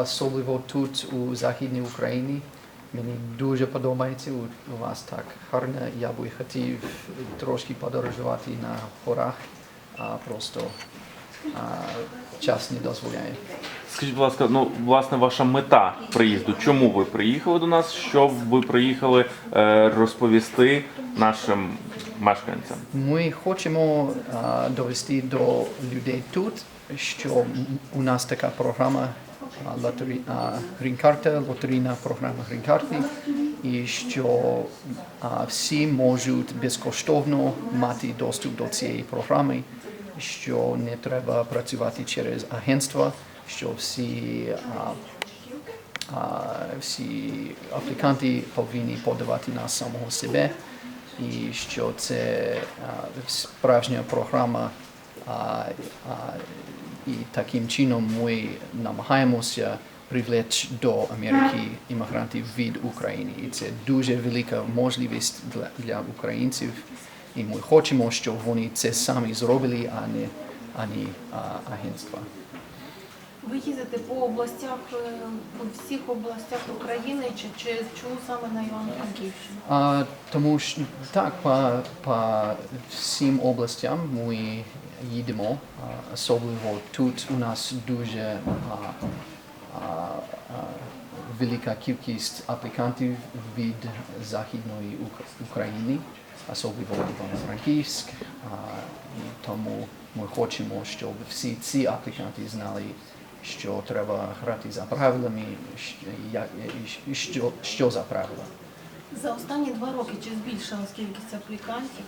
особливо тут у Західній Україні. Мені дуже подобається у, у вас так гарно. Я би хотів трошки подорожувати на горах, а просто а, час не дозволяє. Скажіть, будь ласка, ну власне ваша мета приїзду. Чому ви приїхали до нас? Що ви приїхали е, розповісти нашим мешканцям? Ми хочемо а, довести до людей тут, що у нас така програма а, лотері... а, грін-карта, лотерійна програма грін-карти, і що а, всі можуть безкоштовно мати доступ до цієї програми, що не треба працювати через агентства, що всі всі апліканти повинні подавати на самого себе, і що це справжня програма, і таким чином ми намагаємося привлечь до Америки іммігрантів від України. І це дуже велика можливість для, для українців. І ми хочемо, щоб вони це самі зробили, а не, ані агентства. Ви їздите по областях, е, по всіх областях України, чи, чи чому саме на Івано-Франківщину? Тому що так, по, по всім областям ми їдемо, особливо тут у нас дуже а, а, велика кількість аплікантів від Західної Ук- України, особливо Івано-Франківськ. Тому ми хочемо, щоб всі ці апліканти знали, що треба грати за правилами, що, і що, що за правила. За останні два роки чи збільшилась кількість аплікантів?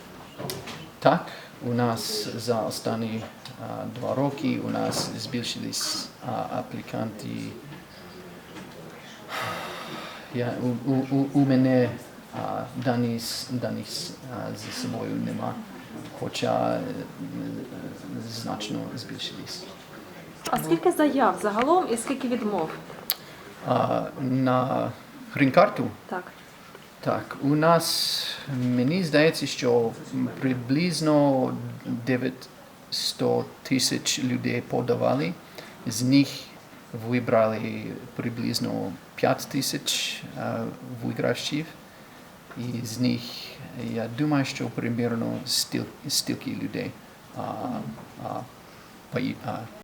Так, у нас за останні а, два роки у нас збільшились а, апліканти. Я, у, у, у, мене а, дані, дані а, зі собою нема, хоча е, значно збільшились. А скільки заяв загалом і скільки відмов? А, на грін-карту Так. Так, у нас мені здається, що приблизно 900 тисяч людей подавали. З них вибрали приблизно 5 тисяч вигравців. І з них я думаю, що примерно стільки, людей а, а,